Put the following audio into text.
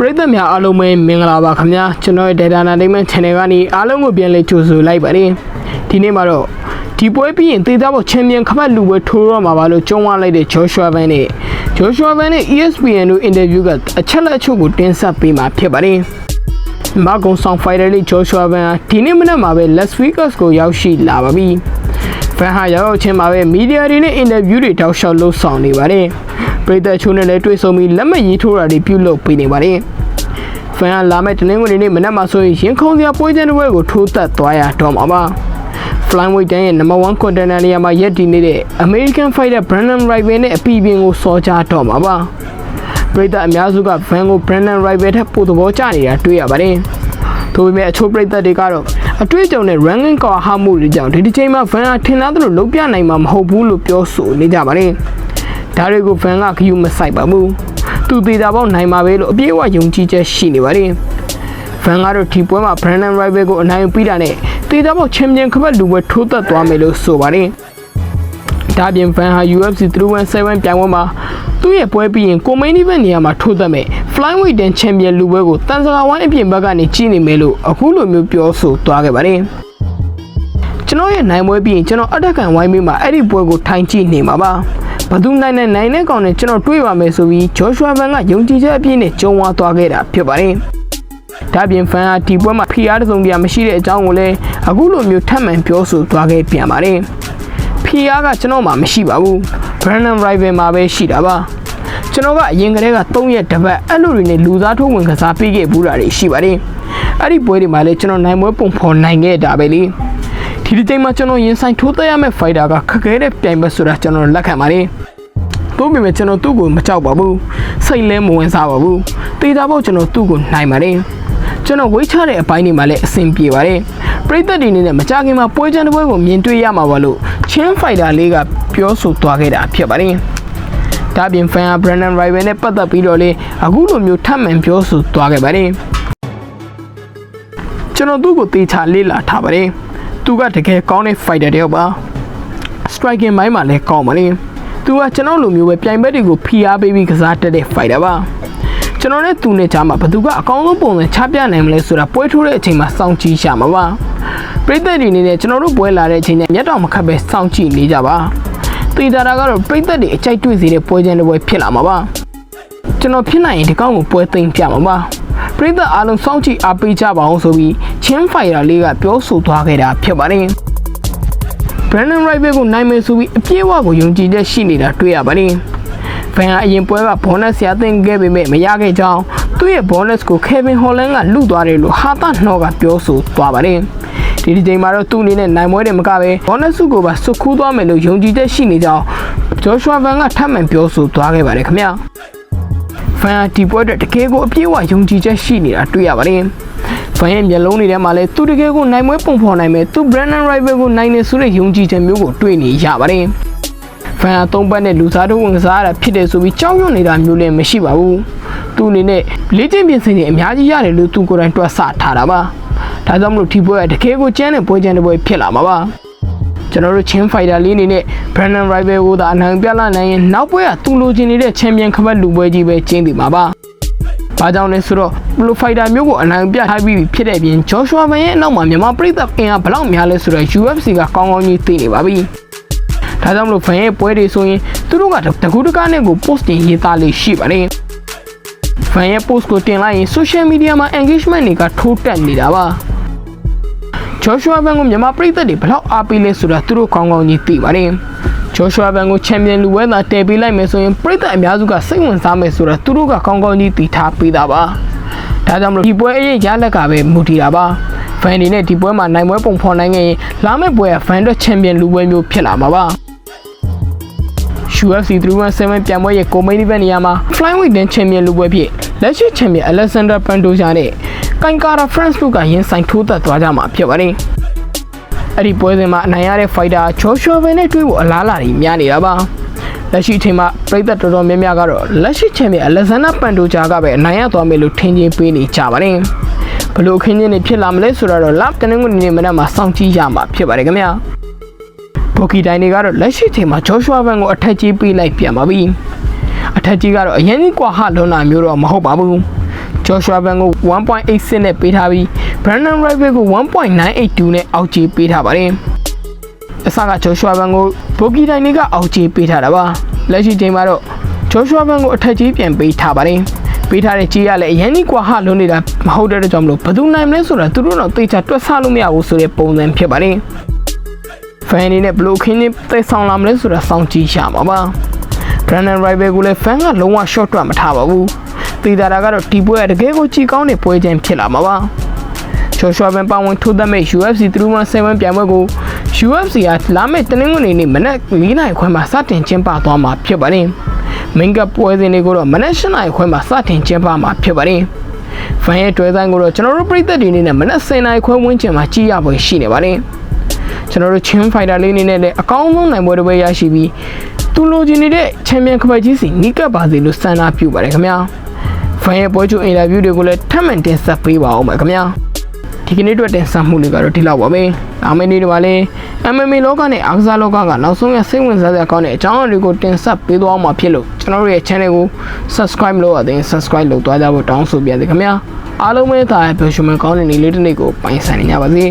ပရိသတ်များအားလုံးပဲမင်္ဂလာပါခင်ဗျာကျွန်တော်ရဲ့ Data Entertainment Channel ကနေအားလုံးကိုပြန်လည်ကြိုဆိုလိုက်ပါတယ်ဒီနေ့မှာတော့ဒီပွဲပြီးရင်သေသားပေါ်ချန်ပီယံခပတ်လူပွဲထိုးတော့မှာပါလို့ကြုံဝလိုက်တဲ့ Joshua Van နဲ့ Joshua Van နဲ့ ESPN တို့ interview ကအချက်လက်အချို့ကိုတင်ဆက်ပေးမှာဖြစ်ပါတယ်မကွန်ဆောင်ဖိုင်တာလေး Joshua Van ဟာဒီနေ့မနက်မှာပဲ Las Vegas ကိုရောက်ရှိလာပါပြီဖန်ဟာရောက်ရောက်ချင်းမှာပဲမီဒီယာတွေနဲ့အင်တာဗျူးတွေတောက်လျှောက်လုပ်ဆောင်နေပါတယ်။ ပြည်သက်ချိုးနဲ့လည်းတွေ့ဆုံပြီးလက်မှတ်ရေးထိုးတာတွေပြုလုပ်ပေးနေပါတယ်။ဖန်ဟာလာမယ့်တနင်္ဂနွေနေ့မနက်မှာဆိုရင်ရင်ခုန်စရာပွဲချင်းတစ်ပွဲကိုထိုးသက်သွားရတော့မှာပါ။ Flyweight တန်းရဲ့ number 1 contender နေရာမှာရပ်တည်နေတဲ့ American fighter Brandon Rival နဲ့အပီပင်ကိုစော်ကြတော့မှာပါ။ပြည်သက်အများစုက Van ကို Brandon Rival ထက်ပိုသဘောကျနေတာတွေ့ရပါတယ်။ထို့ပေမဲ့အချို့ပြည်သက်တွေကတော့အတွေ့အကြုံနဲ့ ranking ကွာဟမှုတွေကြောင့်ဒီတစ်ချိန်မှာ Van ဟာထင်သားသလိုလုံးပြနိုင်မှာမဟုတ်ဘူးလို့ပြောဆိုနေကြပါတယ်။ ဒါတွေကို Van ကခ ्यू မဆိုင်ပါဘူး။သူသေးတာပေါက်နိုင်မှာပဲလို့အပြည့်အဝယုံကြည်ချက်ရှိနေပါတယ်။ Van ကတော့ဒီပွဲမှာ Brandon Rival ကိုအနိုင်ယူပြီးတာနဲ့သေးတာပေါက်ချန်ပီယံခပတ်လူပွဲထိုးသက်သွားမယ်လို့ဆိုပါတယ်။ဒါပြင် Van ဟာ UFC 317ပြိုင်ပွဲမှာသူ့ရဲ့ပွဲပြီးရင်ကိုမိန်နီဗက်နေရာမှာထိုးသက်မဲ့ Flyweight တန်ချန်ပီယံလူပွဲကိုတန်စကာဝိုင်းအပြင်ဘက်ကနေကြီးနေမယ်လို့အခုလိုမျိုးပြောဆိုသွားခဲ့ပါတယ်။ကျွန်တော်ရဲ့နိုင်ပွဲပြီးရင်ကျွန်တော်အတက်ကန်ဝိုင်းပြီးမှအဲ့ဒီပွဲကိုထိုင်ကြည့်နေမှာပါ။ ဘသူနိုင်နဲ့နိုင်တဲ့ကောင်နဲ့ကျွန်တော်တွေးပါမယ်ဆိုပြီး Joshua Van ကယုံကြည်ချက်အပြည့်နဲ့ကြုံဝါသွားခဲ့တာဖြစ်ပါတယ်။ဒါပြင်ဖန်ဟာဒီပွဲမှာ PR တစ်စုံတရာမရှိတဲ့အကြောင်းကိုလည်းအခုလိုမျိုးထပ်မံပြောဆိုသွားခဲ့ပြန်ပါတယ်။ PR ကကျွန်တော်မှမရှိပါဘူး Brandon Rival မှာပဲရှိတာပါကျွန်တော်ကအရင်ကတည်းက3ရက်တပတ်အဲ့လိုတွေနဲ့လူသားထိုးဝင်ကစားပေးခဲ့ဘူးတာတွေရှိပါတယ်အဲ့ဒီပွဲတွေမှာလည်းကျွန်တော်နိုင်ပွဲပုံဖော်နိုင်ခဲ့တာပဲလေ ဒီဒီချိန်မှာကျွန်တော်ရင်ဆိုင်ထိုးသက်ရမယ့် fighter ကခက်ခဲတဲ့ပြိုင်ပွဲဆိုတာကျွန်တော်လက်ခံပါတယ်တို့ပေမဲ့ကျွန်တော်သူ့ကိုမကြောက်ပါဘူးစိတ်လဲမဝင်စားပါဘူးတေးသားဖို့ကျွန်တော်သူ့ကိုနိုင်ပါတယ်ကျွန်တော်ဝေးချတဲ့အပိုင်းတွေမှာလည်းအဆင်ပြေပါတယ်ပရိသတ်တွေအနေနဲ့မကြခင်မှာပွဲချမ်းတစ်ပွဲကိုမြင်တွေ့ရမှာပါလို့ချင်းဖိုက်တာလေးကပြောဆိုသွားခဲ့တာဖြစ်ပါတယ်ဒါပြင်ဖန်ဟာ Brandon Rival နဲ့ပတ်သက်ပြီးတော့လေအခုလိုမျိုးထပ်မံပြောဆိုသွားခဲ့ပါတယ်ကျွန်တော်သူ့ကိုတေချာလေးလာထားပါတယ် သူကတကယ်ကောင်းတဲ့ fighter တယောက်ပါ striking ဘိုင်းမှာလည်းကောင်းပါလေသူကကျွန်တော်လိုမျိုးပဲပြိုင်ဘက်တွေကိုဖိအားပေးပြီးကစားတတ်တဲ့ fighter ပါကျွန်တော်နဲ့သူနဲ့ကြားမှာဘသူကအကောင်းဆုံးပုံစံချပြနိုင်မလဲဆိုတာပွဲထိုးတဲ့အချိန်မှာစောင့်ကြည့်ရှာမှာပါပရိသတ်တွေအနေနဲ့ကျွန်တော်တို့ပွဲလာတဲ့အချိန်နဲ့မျက်တောင်မခတ်ပဲစောင့်ကြည့်နေကြပါတေတာတာကတော့ပရိသတ်တွေအကြိုက်တွေ့စေတဲ့ပွဲချင်းတစ်ပွဲဖြစ်လာမှာပါကျွန်တော်ဖြစ်နိုင်ရင်ဒီကောင်းကိုပွဲသိမ်းပြမှာပါပရိသတ်အားလုံးစောင့်ကြည့်အားပေးကြပါအောင်ဆိုပြီး ချင်းဖိုင်ယာလေးကပြောဆိုသွားခဲ့တာဖြစ်ပါတယ် Brandon Rival ကိုနိုင်မယ်ဆိုပြီးအပြည့်အဝကိုယုံကြည်ချက်ရှိနေတာတွေ့ရပါတယ်။ဗန်ဟာအရင်ပွဲက bonus ရသင့်ခဲ့ပေမဲ့မရခဲ့ကြောင်းသူ့ရဲ့ bonus ကို Kevin Holland ကလူသွားတယ်လို့ဟာတာနှောကပြောဆိုသွားပါတယ်။ဒီဒီချိန်မှာတော့သူ့အနေနဲ့နိုင်ပွဲတယ်မကပဲ bonus စုကိုပါစုခူးသွားမယ်လို့ယုံကြည်ချက်ရှိနေကြောင်း Joshua Van ကထပ်မံပြောဆိုသွားခဲ့ပါတယ်ခင်ဗျာ။ Van ဒီပွဲအတွက်တကယ်ကိုအပြည့်အဝယုံကြည်ချက်ရှိနေတာတွေ့ရပါတယ်။ Van ရဲ့မျက်လုံးတွေထဲမှာလည်းသူတကယ်ကိုနိုင်ပွဲပုံဖော်နိုင်မယ်သူ Brandon Rival ကိုနိုင်နေဆိုတဲ့ယုံကြည်ချက်မျိုးကိုတွေ့နေရပါတယ်။ Van အသုံးပတ်နဲ့လူစားတို့ဝင်ကစားရတာဖြစ်တယ်ဆိုပြီးကြောက်ရွံ့နေတာမျိုးလည်းမရှိပါဘူး။သူအနေနဲ့လေ့ကျင့်ပြင်ဆင်ခြင်းအများကြီးရတယ်လို့သူကိုယ်တိုင်တွက်ဆထားတာပါ။ဒါကြောင့်မလို့ဒီပွဲကတကယ်ကိုကျန်းတဲ့ပွဲကျန်းတဲ့ပွဲဖြစ်လာမှာပါ။ကျွန်တော်တို့ချင်းဖိုင်တာလေးအနေနဲ့ Brandon Rival ကိုသာအနိုင်ပြလာနိုင်ရင်နောက်ပွဲကသူလိုချင်နေတဲ့ချန်ပီယံခပတ်လူပွဲကြီးပဲကျင်းတည်မှာပါ။ ဘာကြောင့်လဲဆိုတော့ Blue Fighter မျိုးကိုအနိုင်ပြထားပြီးဖြစ်တဲ့ပြင် Joshua Van ရဲ့အနောက်မှာမြန်မာပြည်သက်အင်အားဘယ်လောက်များလဲဆိုတော့ UFC ကကောင်းကောင်းကြီးသိနေပါပြီ။ဒါကြောင့်မလို့ Van ရဲ့ပွဲတွေဆိုရင်သူတို့ကတကူတကားနဲ့ကို post တင်ရေးသားလေးရှိပါတယ်။ Van ရဲ့ post ကိုတင်လိုက်ရင် social media မှာ engagement တွေကထိုးတက်နေတာပါ။ Joshua Van ကိုမြန်မာပြည်သက်တွေဘယ်လောက်အားပေးလဲဆိုတာသူတို့ကောင်းကောင်းကြီးသိပါတယ်။ Joshua Van ကိုချန်ပီယံလူဝဲသာတည်ပေးလိုက်မယ်ဆိုရင်ပြည်သက်အများစုကစိတ်ဝင်စားမယ်ဆိုတာသူတို့ကကောင်းကောင်းကြီးသိထားပေးတာပါ။ဒါကြောင့်မလို့ဒီပွဲအရေးရလက်ကပဲမူတည်တာပါ။ Van ဒီနဲ့ဒီပွဲမှာနိုင်ပွဲပုံဖော်နိုင်ခဲ့ရင်လာမယ့်ပွဲက Van တို့ချန်ပီယံလူပွဲမျိုးဖြစ်လာမှာပါ။ UFC 317ပြိုင်ပွဲရဲ့ကိုမိန်းဒီဘက်နေရာမှာ Flyweight တန်းချန်ပီယံလူပွဲဖြစ်လက်ရှိချန်ပီယံ Alexander Pantoja နဲ့ကန်ကာရာ France တို့ကရင်ဆိုင်ထိုးသက်သွားကြမှာဖြစ်ပါတယ်။ အဲ့ဒီပွဲစဉ်မှာအနိုင်ရတဲ့ fighter Joshua Van နဲ့တွေ့ဖို့အလားအလာတွေများနေတာပါ။လက်ရှိအချိန်မှာပြည်သက်တော်တော်များများကတော့လက်ရှိချန်ပီယံ Alexander Pantoja ကပဲအနိုင်ရသွားမယ်လို့ထင်ချင်းပေးနေကြပါတယ်။ဘလို့ခင်းချင်းတွေဖြစ်လာမလဲဆိုတော့ lap တနင်္ဂနွေနေ့မနက်မှာစောင့်ကြည့်ရမှာဖြစ်ပါတယ်ခင်ဗျာ။ဘော်ကီတိုင်းတွေကတော့လက်ရှိချိန်မှာ Joshua Van ကိုအထက်ကြီးပေးလိုက်ပြန်ပါပြီ။အထက်ကြီးကတော့အရင်ကြီးကွာဟလွန်တာမျိုးတော့မဟုတ်ပါဘူး။ Joshua Ban ကို1.86နဲ့ပေးထားပြီး Brandon Rival ကို1.982နဲ့အောက်ခြေပေးထားပါတယ်။အစက Joshua Ban ကိုဘိုဂီတိုင်းတွေကအောက်ခြေပေးထားတာပါ။လက်ရှိချိန်မှာတော့ Joshua Ban ကိုအထက်ကြီးပြန်ပေးထားပါတယ်။ပေးထားတဲ့ကြီးကလည်းအရင်ကြီးကွာဟလုံးနေတာမဟုတ်တဲ့အတွက်ကြောင့်မလို့ဘယ်သူနိုင်မလဲဆိုတာသူတို့တော့သိချတွက်ဆလို့မရဘူးဆိုတဲ့ပုံစံဖြစ်ပါတယ်။ fan အနေနဲ့ဘယ်လိုခင်းချင်းသိဆောင်လာမလဲဆိုတာစောင့်ကြည့်ရမှာပါ။ Brandon Rival ကိုလည်း fan ကလုံးဝ short တွက်မထားပါဘူး။သိတာတာကတော့ဒီပွဲကတကယ်ကိုကြည်ကောင်းတဲ့ပွဲချင်းဖြစ်လာမှာပါ။ Joshua Ben ပါဝင်ထိုးသက်မဲ့ UFC 317ပြိုင်ပွဲကို UFC ကလာမယ့်တနင်္ဂနွေနေ့မနက်၄နာရီခွဲမှာစတင်ကျင်းပသွားမှာဖြစ်ပါတယ်။ Main Cup ပွဲစဉ်တွေကိုတော့မနက်၈နာရီခွဲမှာစတင်ကျင်းပမှာဖြစ်ပါတယ်။ fan ရဲ့တွဲဆိုင်ကိုတော့ကျွန်တော်တို့ပြည်သက်တွေအနေနဲ့မနက်10နာရီခွဲဝန်းကျင်မှာကြည့်ရပွဲရှိနေပါတယ်။ကျွန်တော်တို့ချင်းဖိုင်တာလေးအနေနဲ့လည်းအကောင်းဆုံးနိုင်ပွဲတစ်ပွဲရရှိပြီးသူလိုချင်နေတဲ့ချန်ပီယံကပတ်ကြီးစီနီးကပ်ပါစေလို့ဆန္ဒပြုပါတယ်ခင်ဗျာဖန်ရဲ့ပွဲချုပ်အင်တာဗျူးတွေကိုလည်းထပ်မံတင်ဆက်ပေးပါအောင်ပါခင်ဗျာ ဒီကနေ့အတွက်တင်ဆက်မှုတွေကတော့ဒီလောက်ပါပဲနောက်မယ့်နေ့တွေမှာလည်း MMA လောကနဲ့အားကစားလောကကနောက်ဆုံးရစိတ်ဝင်စားစရာကောင်းတဲ့အကြောင်းအရာတွေကိုတင်ဆက်ပေးသွားမှာဖြစ်လို့ကျွန်တော်တို့ရဲ့ channel ကို subscribe လုပ်ရတဲ့ subscribe လုပ်သွားကြဖို့တောင်းဆိုပါရစေခင်ဗျာအားလုံးပဲဒါပျော်ရွှင်မကောင်းတဲ့နေ့လေးတစ်နေ့ကိုပိုင်ဆိုင်နေကြပါစေ